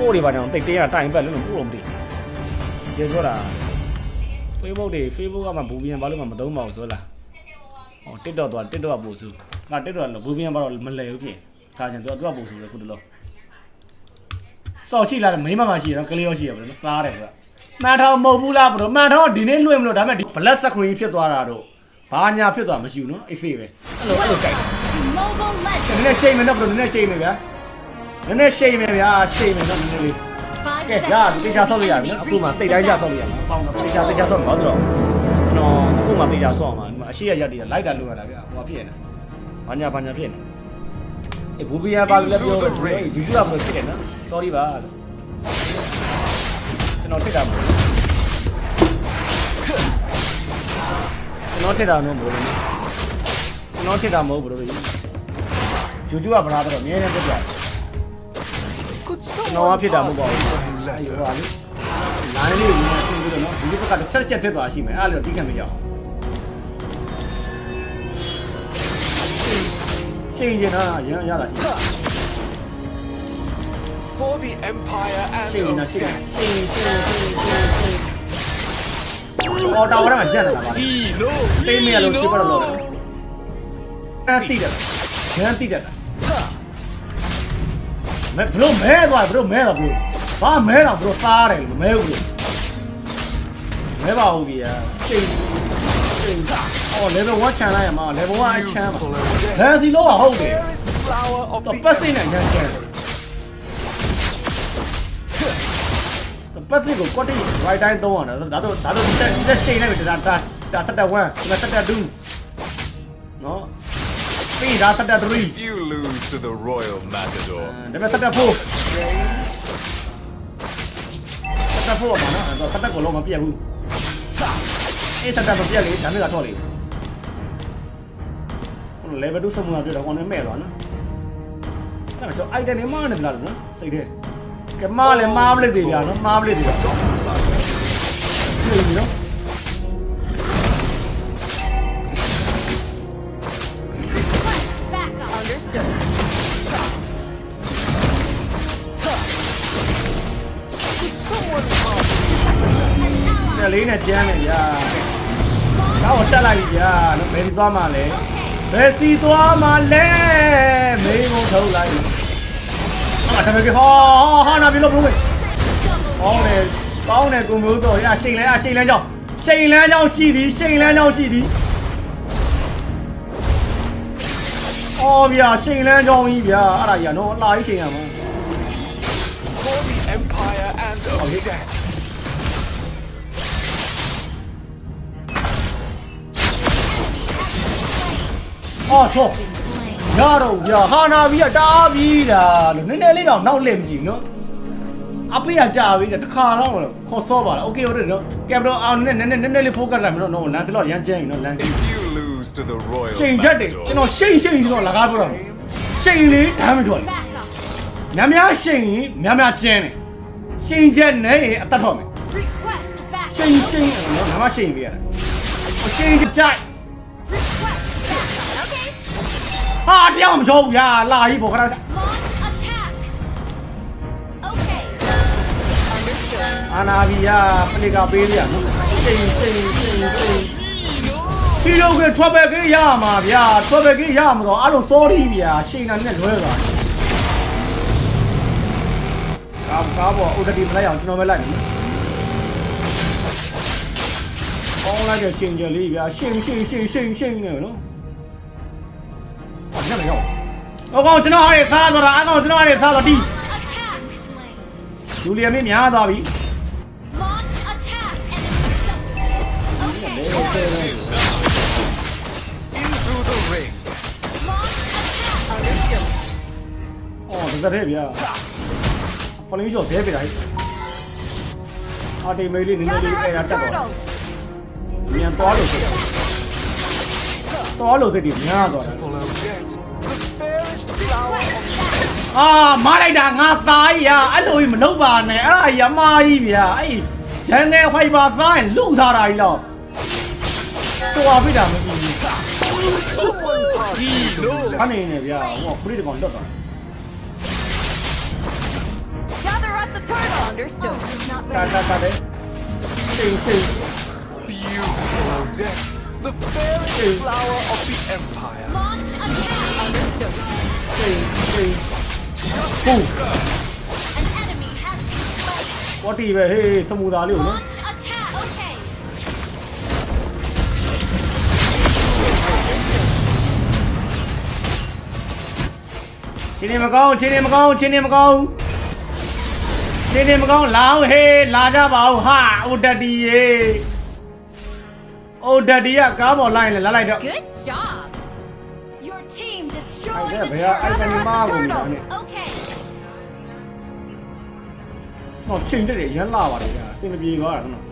ပို့တွေပါတော့တိတ်တဲရတိုင်ပတ်လို့ပို့လို့မသိဒီဆိုလား Facebook တွေ Facebook ကမှဘူပြန်ဘာလို့မှမသုံးပါဘူးဆိုလားဟော TikTok တော့ TikTok ကပို့စုငါ TikTok ကဘူပြန်ဘာတော့မလဲဘူးဖြစ်ဒါကြင်သူကသူကပို့စုတယ်ခုတလောစောက်ရှိလာတယ်မိမမရှိတော့ကလေးရောရှိရပါတော့စားတယ်ကွာမှန်ထောင်မဟုတ်ဘူးလားဘရိုမှန်ထောင်ဒီနေ့လွှင့်မလို့ဒါပေမဲ့ဒီ black screen ဖြစ်သွားတာတော့ဘာညာဖြစ်သွားမရှိဘူးနော်အိတ်ဖေးပဲအဲ့လိုအဲ့လိုကြိုက်တယ် To Mobile နည်း Legends. နည်းရှိန်မယ်နော်ဘရိုနည်းနည်းရှိန်မယ်ဗျာ နည်းနည်းရှိန်မယ်ဗျာရှိန်မယ်နော်နည်းနည်းလေး Five ကဲရဒီတေချာဆောက်လို့ရတယ်နော်အခုမှစိတ်တိုင်းချဆောက်လို့ရမှာပေါင်းတော့တေချာတေချာဆောက်မှာတော့ကျွန်တော်အခုမှတေချာဆောက်မှာဒီမှာအရှိရရက်တည်းလိုက်တာလို့ရတာဗျဟိုဖြစ်နေဘာညာဘာညာဖြစ်နေအေးဘူဘီယာပါလို့လည်းပြောတယ်ဒီယူတူကဘယ်ဖြစ်နေနော် sorry ပါလို့ကျွန်တော်ထစ်တာမဟုတ်ကျွန်တော်ထစ်တာတော့မဟုတ်ဘူးကျွန်တော်ထစ်တာမဟုတ်ဘူးလို့ယူတူကဗလားတော့အမြဲတမ်းတက်ကြတယ် Could ကျွန်တော် someone ကဖြစ်တာမ pass ဟုတ်ပါ me ဘူး a အဲ့ new ဒီ letter? ဟိုဟာလေလိုင်းလေးကိုမြင်ဆင်းပြီးတော့နော်ဒီဘက်ကတစ်ချက်ချက်ဖြစ်သွားရှိမယ်အဲ့လိုတိခံမရအောင်ရှင်းနေတာရရတာရှိတယ် For the Empire and ရှင်းနေတာရှင်း Odette. ရှင်းရှင်းရှင်းရှင်းရှင်းအော်တော်ရမှာရက်နေတာပါလေ Eno, တိတ်မရလို့ရှိပါတော့လို့ Eno. အဲ့တိတယ်ရမ်းတိတယ် မဲဘလို့မဲသွားဘလို့မဲတော့ဘလို့ဘာမဲတော့ဘလို့စားတယ်လို့မဲဘူးလို့မဲပါဦးကြီးอ่ะရှင်းရှင်းအော် level 1ချန်လိုက်ရမှာ level 1အချမ်းပါ Beautiful Odette. လန်စီလို့ဟုတ်တယ် There is the flower of တော့ the ပတ်စိတ်နဲ့ညံချမ်းတယ်ပတ်စိတ်ကိုကွက်တိ right time သုံးရတာဒါတော့ဒါတော့ဒီတက်ဒီတက်ချိန်လိုက်ပြီဒါဒါဒါတက်တက်1ဒါတက်တက်2နော် ပြီးဒါတက်တက်3 You lose to the Royal Matador. ဒါပေမဲ့တက်တက်4တက်တက်4ပါနော်အဲ့တော့တက်တက်ကိုလုံးမပြတ်ဘူးအေးတက်တက်မပြတ်လေဒါမျိုးကတော့လေဟို level 2စမှုကပြတော့ကောင်းနေမဲ့သွားနော်အဲ့တော့ item နေမှနေလားနော်စိတ်ထဲကမားလေမားပလက်တွေကြာနော်မားပလက်တွေကြာကြည့်ပြီနော် လေးနဲ့ကျန်းနေဗျာတော့တက်လိုက်ပြီဗျာနော်ဘယ်စီသွားမှလဲဘယ်စီသွားမှလဲမေးဖို့ထုတ်လိုက်ဟာတမကေဟောဟာနာပြီလို့ဘလို့ကောင်းတယ်ကောင်းတယ်ကိုမျိုးတော့ရရှိန်လဲအရှိန်လဲကြောင်းရှိန်လဲကြောင်းရှိသည်ရှိန်လဲကြောင်းရှိသည်အော်ဗျာရှိန်လဲကြောင်းကြီးဗျာအဲ့ဒါကြီးကနော်အလာကြီးရှိန်ရမှာ for the Empire and Odette. အော်ဆောရတော့ဗျာဟာနာပြီးတားပြီးတာလို့နည်းနည်းလေးတော့နောက်လှည့်မကြည့်နော်အဖေကကြာပြီတခါတော့ခေါ်စောပါလားโอเคဟုတ်တယ်နော်ကင်မရာအောင်နည်းနည်းနည်းနည်းလေး focus လိုက်မလို့နော်လန်စလော့ရမ်းကျင်းပြီနော်လန် If you lose to the Royal ချိန်ချက်တယ်ကျွန်တော်ရှိန်ရှိန်ကျွန်တော်လကားပြောတာရှိန်လေးဓာတ်မထွက် Backup. များများရှိန်ရင်များများကျင်းတယ်ရှိန်ချက်နဲ့ရင်အသက်ထွက်မယ် Request backup. ရှိန်ရှိန်နော်ငါမရှိန်ပြရတယ်ရှိန်ကြိုက် ဟာတရားမချောဘူးဗျာလာကြီးပေါ်ခါ Launch attack. Okay. Understood. အာနာဘီယာပလီကပေးရနော်စိန်စိန်စိန်စိန်ဒီလိုကထွက်ပဲကြီးရမှာဗျာထွက်ပဲကြီးရမှာတော့အဲ့လို sorry ဗျာရှိန်နာနဲ့လွဲသွားကားကားပေါ်ဥဒတိမလိုက်အောင်ကျွန်တော်ပဲလိုက်မယ်ကောင်းလိုက်တဲ့ရှင်ကြလေးဗျာရှင်ရှင်ရှင်ရှင်ရှင်နေနော်ဟာ ညနေရောက်အကောင်ကျွန်တော်ဟာရခါသွားတာအကောင်ကျွန်တော်ဟာရခါသွားဒီ Launch attack. Slain. ဂျူလီယာမင်းများသွားပြီ Launch attack. Enemy subject. Okay. into the ring. Launch attack. Understood. အော်ဒီကတည်းဗျာဖလင်းကျော်ဘဲပြလိုက်အာတီမေးလေးနည်းနည်းလေး Gather အဲ့ဒါ up တက် the တော့ turtles. မြန်သွားလို့ဖြစ်သွားလို့စိတ်ဒီများသွားတယ် အာမလိုက်တာငါသားကြီးอ่ะအဲ့လိုကြီးမလုပ်ပါနဲ့အဲ့ဒါရမကြီးဗျာအဲ့ဂျန်နယ်ဟိုက်ပါသားရင်လူစားတာကြီးတော့တော်ပြတာမကြည့်ဘူး someone pass me the new ခ letter. နေနေဗျာဟိုခရီးတကောင်လွတ်သွား Gather at the Understood. Not တာ ready. တာတာတဲ့စိတ်စိတ် Beautiful Odette, the fairest flower of the Empire. ဟူ An enemy has been slain. ပေါ်တီပဲဟေးစမူသားလေးကိုနော် Launch attack. Okay. ချင်းနေမကောင်းချင်းနေမကောင်းချင်းနေမကောင်းချင်းနေမကောင်းလာအောင်ဟေးလာကြပါဦးဟာအိုဒတီရေအိုဒတီကကားပေါ်လိုက်လေလာလိုက်တော့ Good job. Your team destroyed Ay, the vea, ay, turret. တော်ချိန်တက်တယ်ရမ်းလာပါတယ်ကြာအဆင်မပြေသွားတာနော်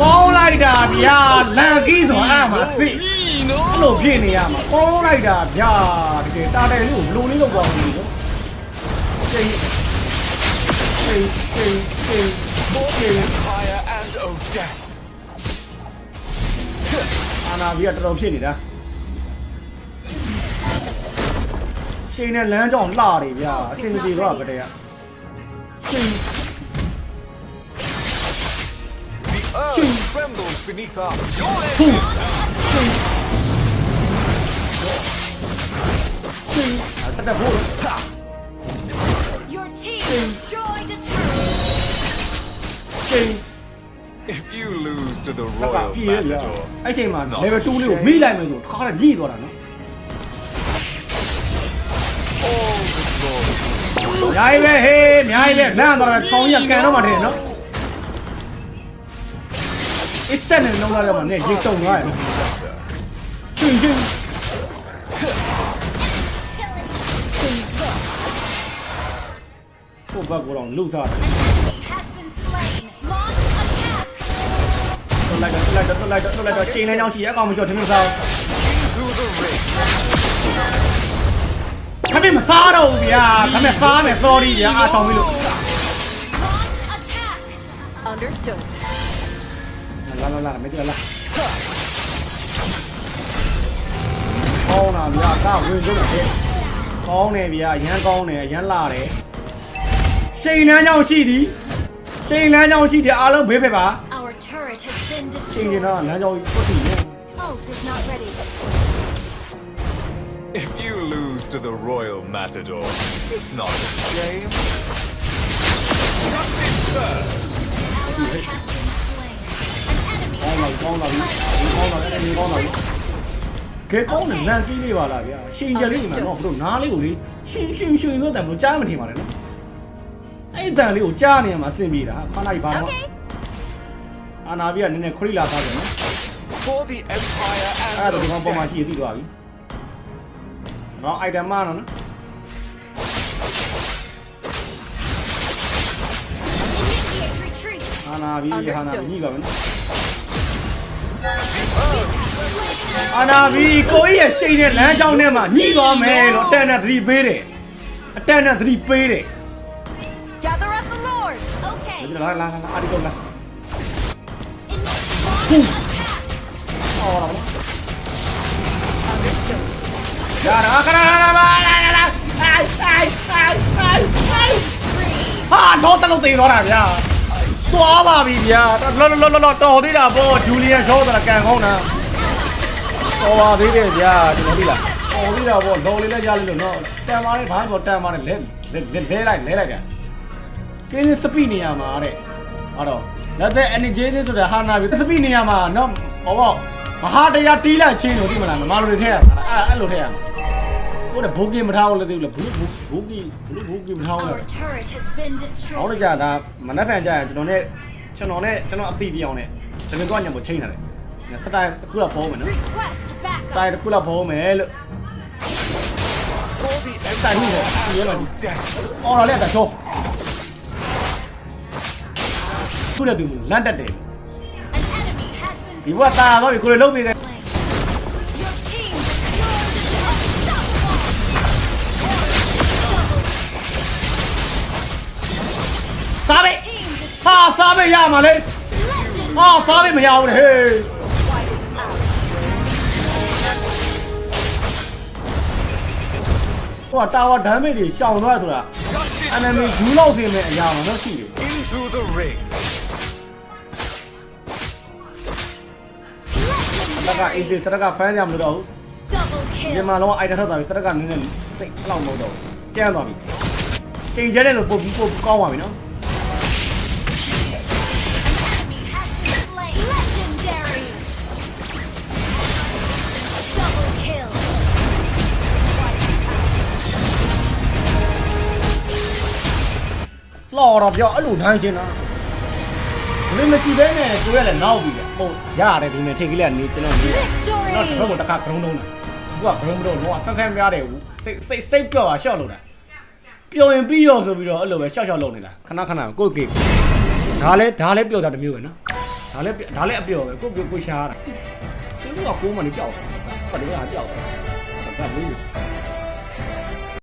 ပေါင်းလိုက်တာဗျာလန်ကီးဆိုအဲ့မှာစစ်အဲ့လိုဖြစ်နေရမှာပေါင်းလိုက်တာဗျာတကယ်တာတယ်လေးကိုဘလိုလေးလောက်သွားလို့နော်ချိန်ချိန်ချိန်ချိန် For the Empire and Odette. အာနာဘီကတော်တော်ဖြစ်နေတာ ချိန်နဲ့လမ်းကြောင်လှတယ်ဗျာအဆင်မပြေတော့ဗတဲ့ကချိန် The earth Shoo. trembles beneath our your ဖူးချိန်ချိန်အဲ့တက်ဖို့ Your team Shoo. destroyed a turret. ချိန် If you lose to the တော့ Royal ပြည့်ရဗျာ Matador, အဲ့ချိန်မှာ it's not level a 2လေးကို shame. မိလိုက်မယ်ဆိုတခါတည်းလိသွားတာနော် all the glory. အများကြီးပဲဟေးအများကြီးပဲလမ်းသွားတာချောင်းကြီးကကန်တော့မှတယ်နော်အစ်စက်နဲ့လုံးလာတော့မှနဲ့ရေတုံသွားရနော်ချင်းချင်းဟိုဘက်ကတော့လူသားတယ် An enemy has been slain. Launch attack. တော်လိုက်တော့တော်လိုက်တော့တော်လိုက်တော့တော်လိုက်တော့ချိန်နေကြောင်းရှိရအကောင်မကျော်ထမင်းစား Into the ring. ခမင်းမစားတော့ဘူးဗျာခမင်းစားမယ် sorry ဗျာအားချောင်းပြီလို့ Launch attack. Understood. လာလာလာမကြလာကောင်းတာဗျာကဝင်ကြုံတယ်ကောင်းတယ်ဗျာရမ်းကောင်းတယ်ရမ်းလာတယ်ရှိန်လန်းကြောင်းရှိသည်ရှိန်လန်းကြောင်းရှိတယ်အားလုံးဘေးဖက်ပါ Our turret has been ရှိန် destroyed. ကတော့လမ်းကြောင်းပုတ်တည်နေ Ult is not ready. To the Royal Matador, it's not a shame. Not this turn. Ally has been slain. An enemy ကောင်းလာကောင်းလာပြီကောင်းလာတယ်နေကောင်းလာပြီကဲကောင်းတယ်လမ်းကြီးလေးပါလားဗျာရှိန်ကြလေးမှာတော့ဘလို့နားလေးကိုလေရှင်ရှင်ရှင်လို့တယ်ဘလို့ကြားမထင်ပါနဲ့နော်အဲ့တန်လေးကိုကြားနေရမှာအဆင်ပြေတာခဏကြီးပါတော့ Okay. အာနာဘီကနည်းနည်းခရီလာသားတယ်နော် For the Empire အဲ့ and ဒါဒီကောင်ပေါ်မှာရှိရ Odette. သိသွားပြီ။ နော် item မနော် Initiate retreat. ။အာနာဘီဟာနာဘီညိပါမယ်နော်။အာနာဘီကိုကြီးရဲ့ရှိန်တဲ့လမ်းကြောင်းထဲမှာညှိသွားမယ်လို့အတန်နဲ့သတိပေးတယ်။အတန်နဲ့သတိပေးတယ် Gather up the Lord. Okay. ။ဒီလာလာလာအာဒီကောင်လာ In launch attack. ။အော်လာပါ Understood. ။ ဒါရာကရာလာလာလာလာ။အိုင်အိုင်အိုင်အိုင်အိုင် Spree. ဟာတော့တလုံးသေးသွားတာဗျာ။သွားပါပြီဗျာ။လောလောလောလောတော်သေးတာပေါ့ဂျူလီယန်ရှော့တာကန်ကောင်းတာ။တော်ပါသေးတယ်ဗျာကျွန်တော်သိလား။တော်သေးတာပေါ့လော်လေးလည်းရလိမ့်လို့နော်။တန်ပါလေဘာမှမတန်ပါနဲ့လဲလဲလဲလိုက်လဲလိုက်တာ။ကင်းစပိနေရမှာတဲ့။အဲ့တော့လက်သက် energy ဆိုတဲ့ဟာနာပြီစပိနေရမှာနော်ဟောပေါ့မဟာတရားတီးလိုက်ချင်းလို့ဒီမလားမမလိုတွေထည့်ရမှာအဲ့အဲ့လိုထည့်ရမှာ ကိုယ်ကဘိုးကင်းမထားဘူးလေသိဘူးလားဘိုးဘိုးကင်းဘိုးဘိုးကင်းမထားဘူးလား Our turret has been ဟောလို့ destroyed. ကြတာမနက်ဖြန်ကြရင်ကျွန်တော်နဲ့ကျွန်တော်နဲ့ကျွန်တော်အတိပြောင်းနဲ့တကယ်တော့ညမချိန်တာလေစတိုင်တစ်ခုတော့ဖုံးမယ်နော် Request စ backup. တိုင်တစ်ခုတော့ဖုံးမယ်လို့ For the Tại vì Empire sao? Gì and vậy? Odette. အော်တော့လက်တာချိုးခုလည်းသူလန့်တက်တယ် An enemy has been ဒီဘက်ကတာတော့ကိုလည်းလုံးပြီးတယ် ရမှာလေ Legend. ဟာစားပဲမရဘူးလေဟေး Wiped out. ဟိုကတာဝါဒမ်းမေတွေရှောင်သွားဆိုတာ enemy ယူလောက်စင်မဲ့အရာမှာတော့ရှိတယ် Into the ring. စတက်ကအေးစစတက်ကဖမ်းကြမလို့တော့ဘူး Double ဒီ kill. မှာလုံးအိုက်တထောက်တာပြီစတက်ကနည်းနည်းစိတ်လောက်မဟုတ်တော့ဘူးကျန်းသွားပြီချိန်ကျဲတယ်လို့ပုတ်ပြီးပုတ်ကောင်းသွားပြီနော် လော်တော့ပြောအဲ့လိုနိုင်ချင်တာဘယ်မရှိဘဲနဲ့ကိုရလည်းနောက်ပြီလေဟုတ်ရတယ်ဒီနေ့ထိတ်ကလေးကနေကျွန်တော်နေကျွန်တော်တစ်ခါကတစ်ခါဂရုံးလုံးတာသူကဂရုံးမတော့တော့ဆန်းဆန်းပြားတယ်ဘူးစိတ်စိတ်စိတ်ပြော့တာရှော့လို့တာပျော်ရင်ပြီးရောဆိုပြီးတော့အဲ့လိုပဲရှော့ရှော့လုပ်နေတာခဏခဏကိုယ့်ကေဒါလဲဒါလဲပျော်တာတစ်မျိုးပဲနော်ဒါလဲဒါလဲအပျော်ပဲကိုယ့်ကိုကိုရှားတာသူတို့ကကိုးမှနေပျောက်တယ်ဘာလို့လဲပျောက်တယ်ဒါဘူး